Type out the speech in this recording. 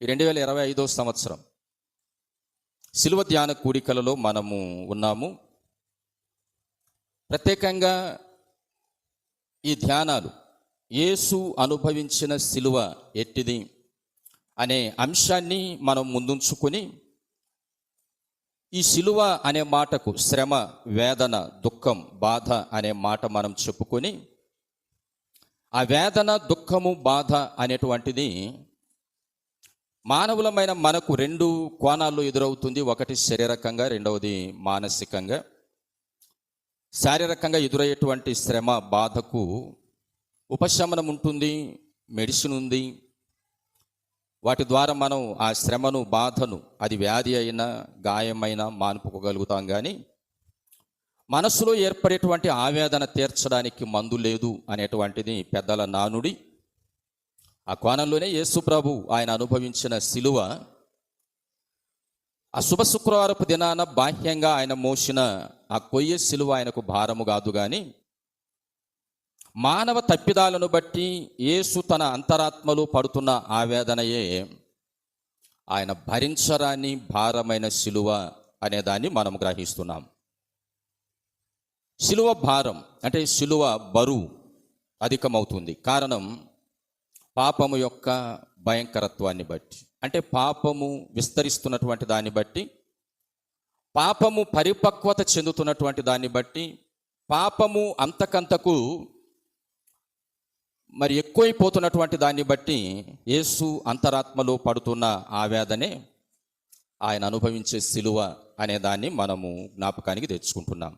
ఈ రెండు వేల ఇరవై ఐదో సంవత్సరం శిలువ ధ్యాన కూడికలలో మనము ఉన్నాము. ప్రత్యేకంగా ఈ ధ్యానాలు యేసు అనుభవించిన శిలువ ఎట్టిది అనే అంశాన్ని మనం ముందుంచుకొని ఈ శిలువ అనే మాటకు శ్రమ వేదన దుఃఖం బాధ అనే మాట మనం చెప్పుకొని ఆ వేదన దుఃఖము బాధ అనేటువంటిది మానవులమైన మనకు రెండు కోణాల్లో ఎదురవుతుంది. ఒకటి శారీరకంగా రెండవది మానసికంగా. శారీరకంగా ఎదురయ్యేటువంటి శ్రమ బాధకు ఉపశమనం ఉంటుంది మెడిసిన్ ఉంది. వాటి ద్వారా మనం ఆ శ్రమను బాధను అది వ్యాధి అయినా గాయమైనా మానుపుకోగలుగుతాం కానీ మనసులో ఏర్పడేటువంటి ఆవేదన తీర్చడానికి మందు లేదు అనేటువంటిది పెద్దల నానుడి. ఆ కోణంలోనే యేసు ప్రభు ఆయన అనుభవించిన శిలువ ఆ శుభ శుక్రవారపు దినాన బాహ్యంగా ఆయన మోసిన ఆ కొయ్య శిలువ ఆయనకు భారము కాదు కానీ మానవ తప్పిదాలను బట్టి యేసు తన అంతరాత్మలో పడుతున్న ఆవేదనయే ఆయన భరించరాని భారమైన శిలువ అనేదాన్ని మనం గ్రహిస్తున్నాం. శిలువ భారం అంటే శిలువ బరువు అధికమవుతుంది. కారణం పాపము యొక్క భయంకరత్వాన్ని బట్టి. అంటే పాపము విస్తరిస్తున్నటువంటి దాన్ని బట్టి పాపము పరిపక్వత చెందుతున్నటువంటి దాన్ని బట్టి పాపము అంతకంతకు మరి ఎక్కువైపోతున్నటువంటి దాన్ని బట్టి యేసు అంతరాత్మలో పడుతున్న ఆవేదనే ఆయన అనుభవించే శిలువ అనే దాన్ని మనము జ్ఞాపకానికి తెచ్చుకుంటున్నాం.